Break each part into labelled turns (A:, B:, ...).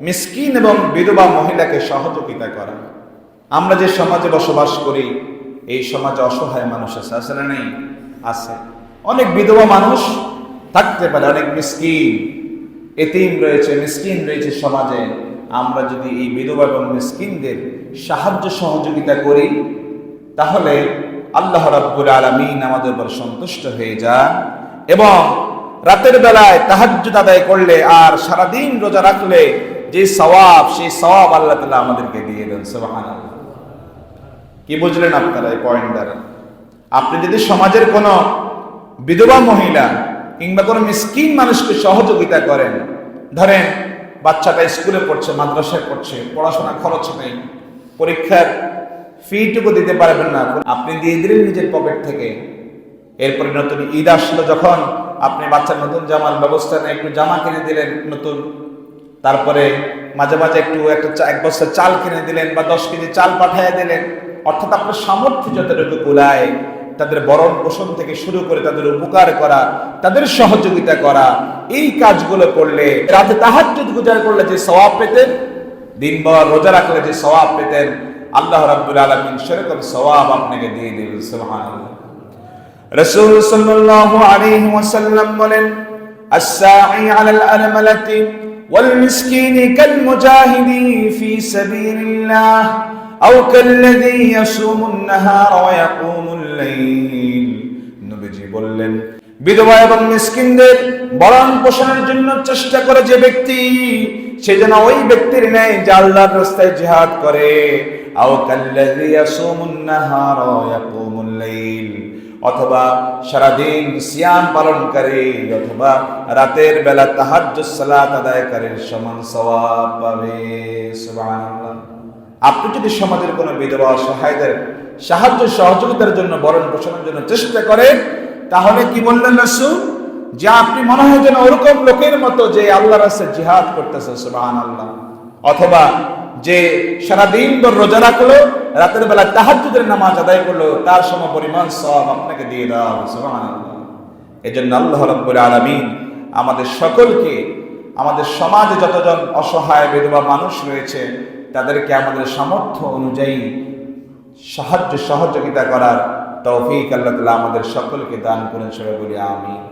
A: মিসকিন এবং বিধবা মহিলাকে সহযোগিতা করা। আমরা যে সমাজে বসবাস করি, এই সমাজে অসহায় মানুষ আছে আছে না নেই? আছে। অনেক বিধবা মানুষ থাকতে পারে, অনেক মিসকিন। এতিম রয়েছে, মিসকিন রয়েছে সমাজে। আমরা যদি এই বিধবা এবং মিসকিনদের সাহায্য সহযোগিতা করি, তাহলে আল্লাহ রাব্বুল আলামিন আমাদের উপর সন্তুষ্ট হয়ে যান এবং রাতের বেলায় তাহাজ্জুদ আদায় করলে আর সারাদিন রোজা রাখলে যে সওয়াব, সেই সওয়াব আল্লাহ তালা আমাদেরকে দিয়ে দেন, সুবহানাল্লাহ। কি বুঝলেন আপনারা এই পয়েন্ট দ্বারা আপনি যদি সমাজের কোনো বিধবা মহিলা কিংবা কোনো মিসকিন মানুষকে সহযোগিতা করেন, ধরেন বাচ্চাটা স্কুলে পড়ছে, মাদ্রাসায় পড়ছে, পড়াশোনা খরচ নেই, পরীক্ষার ফিটুকু দিতে পারবেন না, আপনি দিয়ে দিলেন নিজের পকেট থেকে। এরপরে নতুন ঈদ আসলো, যখন আপনি বাচ্চার নতুন জামার ব্যবস্থা নেই, একটু জামা কিনে দিলেন নতুন তারপরে মাঝে মাঝে একটু একটা এক বস্তা চাল কিনে দিলেন বা দশ কেজি চাল পাঠিয়ে দিলেন। অর্থাৎ আপনার সামর্থ্য যতটুকু কুলায়, তাদের বরণ পোষণ থেকে শুরু করে তাদের উপকার করা, তাদের সহযোগিতা করা, এই কাজগুলো করলে, রাতে তাহার গুজার করলে যে স্বভাব পেতেন, দিনভর রোজা রাখলে যে সওয়াব পেতেন, আল্লাহ রাব্বুল আলমিন সেরকম সওয়াব আপনাকে দিয়ে দেবেন সুবহানাল্লাহ। রাসূল সাল্লাল্লাহু আলাইহি বলেন, আস-সাঈ আলাল আলমালাতি والمسكين كالمجاهد في سبيل الله أو كالذي يصوم النهار ويقوم الليل নবীজি বললেন বিধবা এবং মিসকিনদের বরণ পোষণের জন্য চেষ্টা করে যে ব্যক্তি সে যেন ওই ব্যক্তির নেই যে আল্লাহর রাস্তায় জিহাদ করে আও কাল্লাযী ইয়াসুমুন নাহার ওয়া ইয়াকুমুল লাইল অথবা সারাদিন সিয়াম পালনকারী অথবা রাতের বেলা তাহাজ্জুদ সালাত আদায়কারীর সমান সওয়াব পাবে। আপনি যদি সমাজের কোনো বিধবা, অসহায়দের সাহায্য, সহযোগিতার জন্য বরণ পোষণের জন্য চেষ্টা করেন, তাহলে কি বললেন রাসূল? যে আপনি মনে হয় যেন ওরকম লোকের মতো যে আল্লাহ রাস্তায় জিহাদ করতেছে, সুবহানাল্লাহ। অথবা যে সারাদিন ভর রোজা রাখল, রাতের বেলা তাহাজ্জুদের নামাজ আদায় করল, তার সম পরিমাণ সব আপনাকে দিয়ে দেওয়া সুবহানাল্লাহ। এজন্য আল্লাহ রাব্বুল আলামিন আমাদের সকলকে, আমাদের সমাজে যতজন অসহায়, বিধবা মানুষ রয়েছে, তাদেরকে আমাদের সামর্থ্য অনুযায়ী সাহায্য, সহযোগিতা করার তৌফিক আল্লাহ তাআলা আমাদের সকলকে দান করেন বলি আমিন।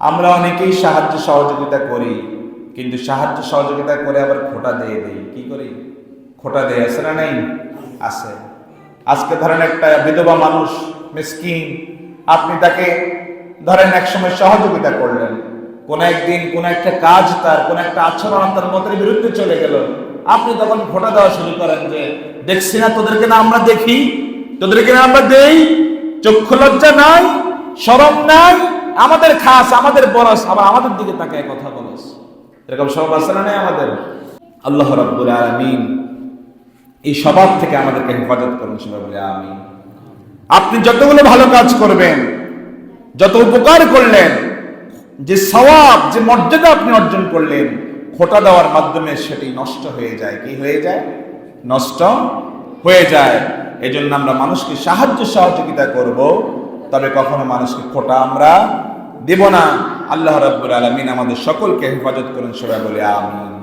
A: আমরা অনেকেই সাহায্য, সহযোগিতা করি। কিন্তু সাহায্য সহযোগিতা করে আবার খোটা দিয়ে দেই। কি করি? খোটা দেয় আছে না নাই? আছে। আজকে ধরেন একটা বিধবা মানুষ, মিসকিন, আপনি তাকে ধরেন একসময় সহযোগিতা করলেন। কোন একদিন কোন একটা কাজ তার, কোন একটা আচরণ তার মতের বিরুদ্ধে চলে গেল। আপনি তখন খোটা দেওয়া শুরু করেন যে, দেখছি না, তোদেরকে না আমরা দেখি? তোদেরকে না আমরা দেই? চক্ষু লজ্জা নাই? শরম নাই? আমাদের খাস, আমাদের বরস, আবার আমাদের দিকে তাকে কথা বলস। এরকম সব আছে না আমাদের? আল্লাহ রাব্বুল আলামিন এই স্বভাব থেকে আমাদেরকে হেফাজত করুন সবাই বলে, আমিন। আপনি যতগুলো ভালো কাজ করবেন, যত উপকার করলেন, যে সওয়াব, যে মর্যাদা আপনি অর্জন করলেন, খোটা দেওয়ার মাধ্যমে সেটি নষ্ট হয়ে যায়। কি হয়ে যায়? নষ্ট হয়ে যায়। এই জন্য আমরা মানুষকে সাহায্য সহযোগিতা করব, তবে কখনো মানুষকে খোটা আমরা দেব না। আল্লাহ রাব্বুল আলমিন আমাদের সকলকে হেফাজত করুন সবাই বলে আমিন।